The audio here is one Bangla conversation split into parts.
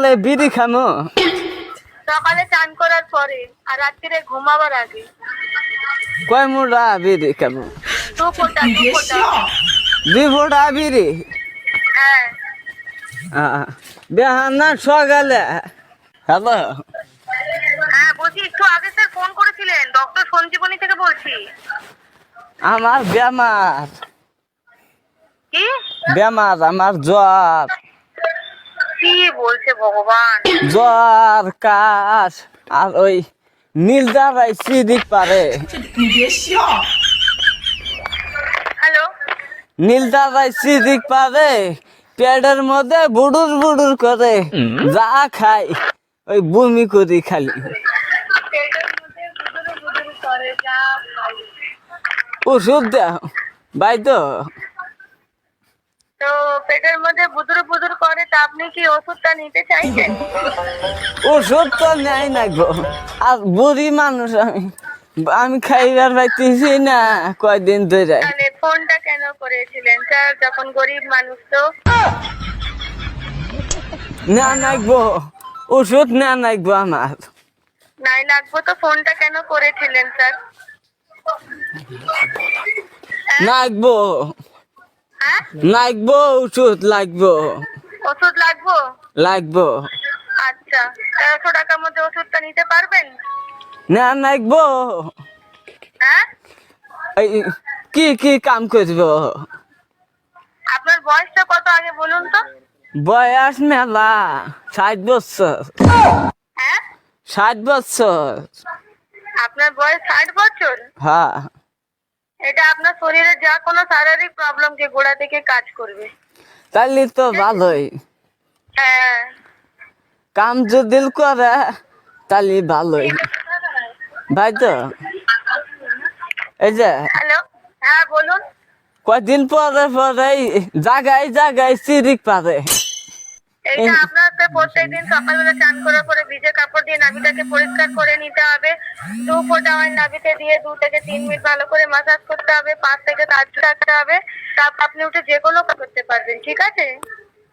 সকালে বিড়ি খামো। সকালে চান করার পরে আর রাত্রিরে ঘুমাবার আগে। কয় মুড়া বিড়ি খামো? দু ফোঁটা দু ফোঁটা। দুই ফোঁটা বিড়ি? হ্যাঁ। বেহানা সকালে। হ্যালো। হ্যাঁ বলছি একটু আগে স্যার ফোন করেছিলেন ডক্টর সঞ্জীবনী থেকে বলছি। আমার বেমার। কি? বেমার আমার জ্বর। জ্বর কাশ আর ওই সিদিক পারে হ্যালো? নীলদারাই সিদিক পারে পেটের মধ্যে বুড়ুর বুড়ুর করে যা খাই ওই বমি করি খালি। ওষুধ দেয় ভাই তো পেটের মধ্যে বুদুর বুদুর তা আপনি কি ওষুধটা নিতে চাইছেন? ওষুধ তো নেই না গো। আর বুড়ি মানুষ আমি। আমি খাইবার পাইতেছি না কয়দিন ধরে। তাহলে ফোনটা কেন করেছিলেন? স্যার যখন গরিব মানুষ তো। না নাকবো ওষুধ না নাকবো আমার। নাই লাগবো তো ফোনটা কেন করেছিলেন স্যার? নাকবো হ্যাঁ? লাগবো ওষুধ লাগবো। ওষুধ লাগবো? লাগবো। আচ্ছা তেরোশো টাকার মধ্যে ওষুধটা নিতে পারবেন? না নাকবো হ্যাঁ? কি কি কাম করব? আপনার বয়সটা কত আগে বলুন তো? বয়স মেলা ষাট বছর। হ্যাঁ? ষাট বছর। আপনার বয়স ষাট বছর? হ্যাঁ। এটা আপনার শরীরে যা কোনো শারীরিক প্রবলেমকে গোড়া থেকে কাজ করবে। তাহলে তো ভালোই। কাম যদি করে তাহলে ভালোই ভাই তো এই যে হ্যাঁ কয়দিন পরে পরে জাগায় জাগায় সিরিক পারে। এইটা আপনাকে প্রত্যেকদিন সকালবেলা চান করার পরে ভিজে কাপড় দিয়ে নাভিটাকে পরিষ্কার করে নিতে হবে। দু ফোঁটা অয়েল নাভিতে দিয়ে দু থেকে তিন মিনিট ভালো করে মাসাজ করতে হবে পাঁচ থেকে তার রাখতে হবে। তারপর আপনি উঠে যে কোনো করতে পারবেন ঠিক আছে?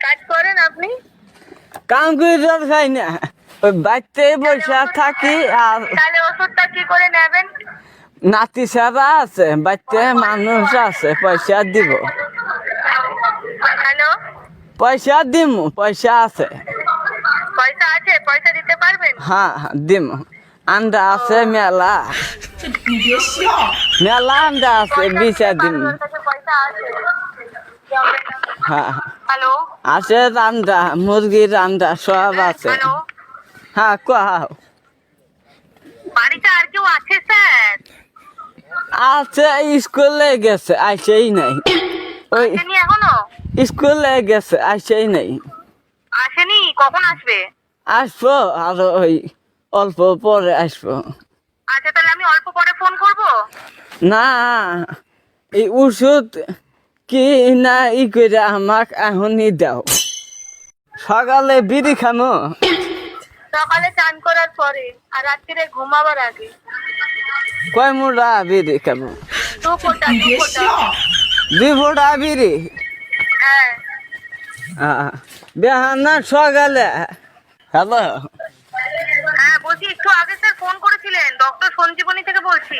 কাজ করেন আপনি? কাম করে খাই না। ওই বাড়িতে বসে থাকি আর তাহলে ওষুধটা কি করে নেবেন? নাতি সারা আছে বাড়িতে মানুষ আছে পয়সা দিব। হ্যালো? পয়সা দিম পয়সা আছে। পয়সা আছে পয়সা দিতে পারবেন? হ্যাঁ, হ্যাঁ দিম। আন্ডা আছে মেলা। মেলা আন্ডা আছে বিচার দিন আছে। হ্যাঁ। হ্যালো আছে রান্ডা মুরগির রান্ডা সব আছে। হ্যাঁ বাড়িতে আর কেউ আছে স্যার? আছে স্কুলে গেছে আসেই নাই। ওই এখনও? স্কুলে গেছে আসেই নাই। আসেনি? কখন আসবে? আসব আর ওই অল্প পরে আসব। আচ্ছা তাহলে আমি অল্প পরে ফোন করব? না। এই ওষুধ কি না ই করে আমাক এখনই দাও। সকালে বিড়ি খামো। সকালে চান করার পরে আর রাত্রিরে ঘুমাবার আগে। কয় মোটা বিড়ি খামো? দুই ফোটা বিড়ি? হ্যাঁ। বেহানা সকালে। হ্যালো। হ্যাঁ বলছি একটু আগে স্যার ফোন করেছিলেন ডক্টর সঞ্জীবনী থেকে বলছি।